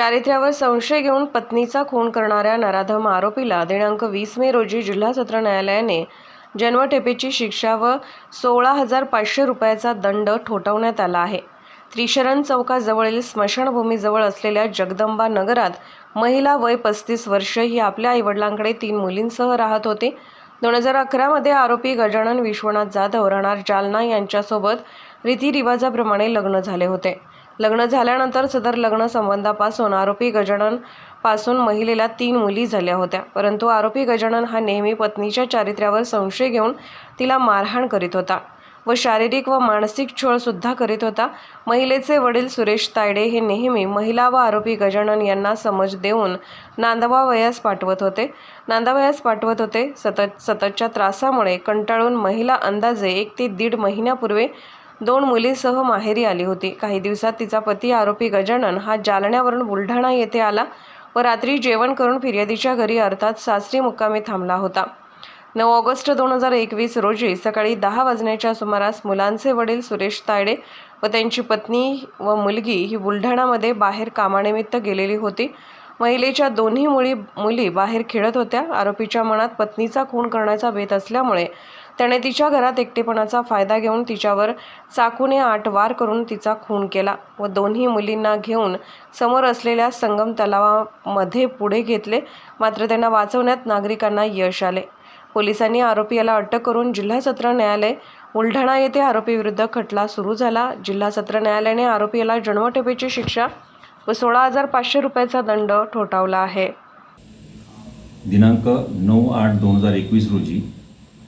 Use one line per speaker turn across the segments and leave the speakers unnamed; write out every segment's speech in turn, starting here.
चारित्र्यावर संशय घेऊन पत्नीचा खून करणाऱ्या नराधम आरोपीला दिनांक वीस मे रोजी जिल्हा सत्र न्यायालयाने जन्मठेपेची शिक्षा व सोळा हजार पाचशे रुपयाचा दंड ठोठावण्यात आला आहे. त्रिशरण चौकाजवळील स्मशानभूमीजवळ असलेल्या जगदंबा नगरात महिला वय पस्तीस वर्ष ही आपल्या आईवडिलांकडे तीन मुलींसह राहत होते. दोन हजार अकरामध्ये आरोपी गजानन विश्वनाथ जाधव राहणार जालना यांच्यासोबत रीतिरिवाजाप्रमाणे लग्न झाले होते. लग्न झाल्यानंतर सदर लग्न संबंधापासून आरोपी गजाननपासून महिलेला तीन मुली झाल्या होत्या. परंतु आरोपी गजानन हा नेहमी पत्नीच्या चारित्र्यावर संशय घेऊन तिला मारहाण करीत होता व शारीरिक व मानसिक छळसुद्धा करीत होता. महिलेचे वडील सुरेश तायडे हे नेहमी महिला व आरोपी गजानन यांना समज देऊन नांदवावयास पाठवत होते. नांदावयास पाठवत होते. सतत सततच्या त्रासामुळे कंटाळून महिला अंदाजे एक ते दीड महिन्यापूर्वी दोन मुलीसह माहेरी आली होती. काही दिवसात तिचा पती आरोपी गजानन हा जालन्यावरून बुलढाणा येथे आला व रात्री जेवण करून फिर्यादीच्या घरी अर्थात सासरी मुक्कामी थांबला होता. नऊ ऑगस्ट दोन हजार एकवीस रोजी सकाळी दहा वाजण्याच्या सुमारास मुलांचे वडील सुरेश तायडे व त्यांची पत्नी व मुलगी ही बुलढाणामध्ये बाहेर कामानिमित्त गेलेली होती. महिलेच्या दोन्ही मुली मुली बाहेर खेळत होत्या. आरोपीच्या मनात पत्नीचा खून करण्याचा बेत असल्यामुळे त्याने तिच्या घरात एकटेपणाचा फायदा घेऊन तिच्यावर चाकूने आठ वार करून तिचा खून केला व दोन्ही मुलींना घेऊन समोर असलेल्या संगम तलावामध्ये पुढे घेतले. मात्र त्यांना वाचवण्यात नागरिकांना यश आले. पोलिसांनी आरोपी याला अटक करून जिल्हा सत्र न्यायालय बुलढाणा येथे आरोपीविरुद्ध खटला सुरू झाला. जिल्हा सत्र न्यायालयाने आरोपीला जन्मठेपेची शिक्षा व सोळा हजार पाचशे रुपयाचा दंड ठोठावला आहे.
दिनांक नऊ आठ दोन हजार एकवीस रोजी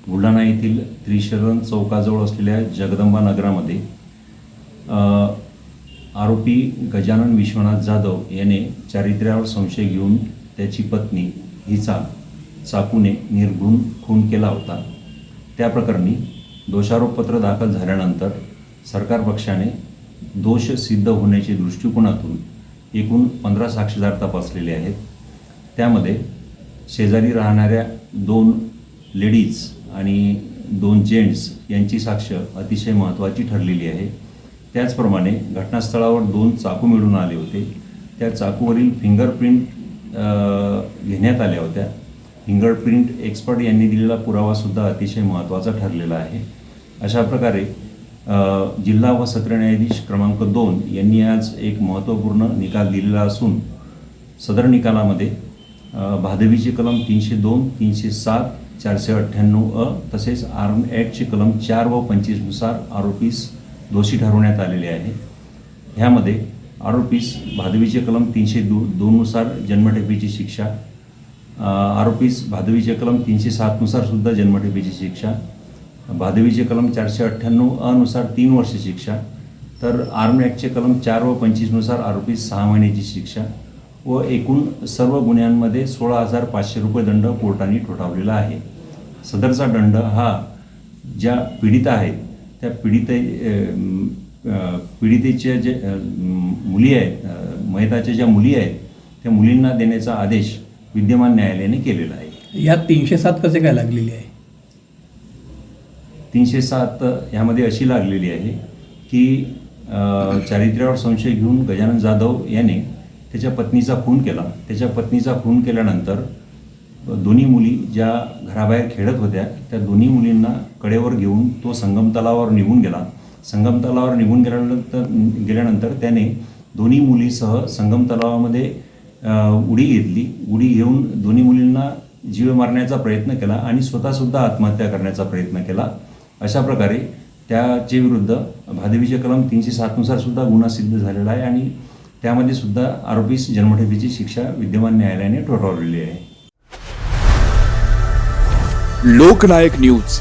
बुलढाणा येथील त्रिशरण चौकाजवळ असलेल्या जगदंबा नगरामध्ये आरोपी गजानन विश्वनाथ जाधव याने चारित्र्यावर संशय घेऊन त्याची पत्नी हिचा चाकूने निर्घृण खून केला होता. त्या प्रकरणी दोषारोपपत्र दाखल झाल्यानंतर सरकार पक्षाने दोष सिद्ध होण्याच्या दृष्टिकोनातून एकूण पंधरा साक्षीदार तपासलेले आहेत. त्यामध्ये शेजारी राहणाऱ्या दोन लेडीज आणि दोन जेंट्स यांची साक्ष अतिशय महत्त्वाची ठरलेली आहे. त्याचप्रमाणे घटनास्थळावर दोन चाकू मिळून आले होते. त्या चाकूवरील फिंगरप्रिंट घेण्यात आल्या होत्या. फिंगरप्रिंट एक्सपर्ट यांनी दिलेला पुरावासुद्धा अतिशय महत्त्वाचा ठरलेला आहे. अशा प्रकारे जिल्हा व सत्र न्यायाधीश क्रमांक दोन यांनी आज एक महत्त्वपूर्ण निकाल दिलेला असून सदर निकालामध्ये भादवीचे कलम तीनशे दोन तीनशे सात चारशे अठ्ठ्याण्णव अ तसेच आर्म ॲक्टचे कलम चार व पंचवीसनुसार आरोपीस दोषी ठरवण्यात आलेले आहे. ह्यामध्ये आरोपीस भादवीचे कलम तीनशे दो दोननुसार जन्मठेपेची शिक्षा आरोपीस भादवीचे कलम तीनशे सातनुसार सुद्धा जन्मठेपेची शिक्षा भादवीचे कलम चारशे अठ्ठ्याण्णव अनुसार तीन वर्ष शिक्षा तर आर्म ॲक्टचे कलम चार व पंचवीसनुसार आरोपीस सहा महिन्याची शिक्षा व एकूण सर्व गुन्ह्यांमध्ये सोळा हजार पाचशे रुपये दंड कोर्टाने ठोठावलेला आहे. सदरचा दंड हा ज्या पीडित आहेत त्या पीडित पीडितेच्या जे मुली आहेत अ, मयताच्या ज्या मुली आहेत त्या मुलींना देण्याचा आदेश विद्यमान न्यायालयाने केलेला आहे.
यात तीनशे सात कसे काय लागलेली आहे?
तीनशे सात ह्यामध्ये अशी लागलेली आहे की चारित्र्यावर संशय घेऊन गजानन जाधव याने त्याच्या पत्नीचा खून केला. त्याच्या पत्नीचा खून केल्यानंतर दोन्ही मुली ज्या घराबाहेर खेळत होत्या त्या दोन्ही मुलींना कडेवर घेऊन तो संगम तलावावर निघून गेला. संगम तलावावर निघून गेल्यानंतर गेल्यानंतर त्याने दोन्ही मुलीसह संगम तलावामध्ये उडी घेतली. उडी घेऊन दोन्ही मुलींना जीव मारण्याचा प्रयत्न केला आणि स्वतःसुद्धा आत्महत्या करण्याचा प्रयत्न केला. अशा प्रकारे त्याचे विरुद्ध भादवीचे कलम तीनशे सातनुसार सुद्धा गुन्हा सिद्ध झालेला आहे आणि त्यामध्ये सुद्धा आरोपीस जन्मठेपीची शिक्षा विद्यमान न्यायालयाने ठोठावलेली आहे.
लोकनायक न्यूज.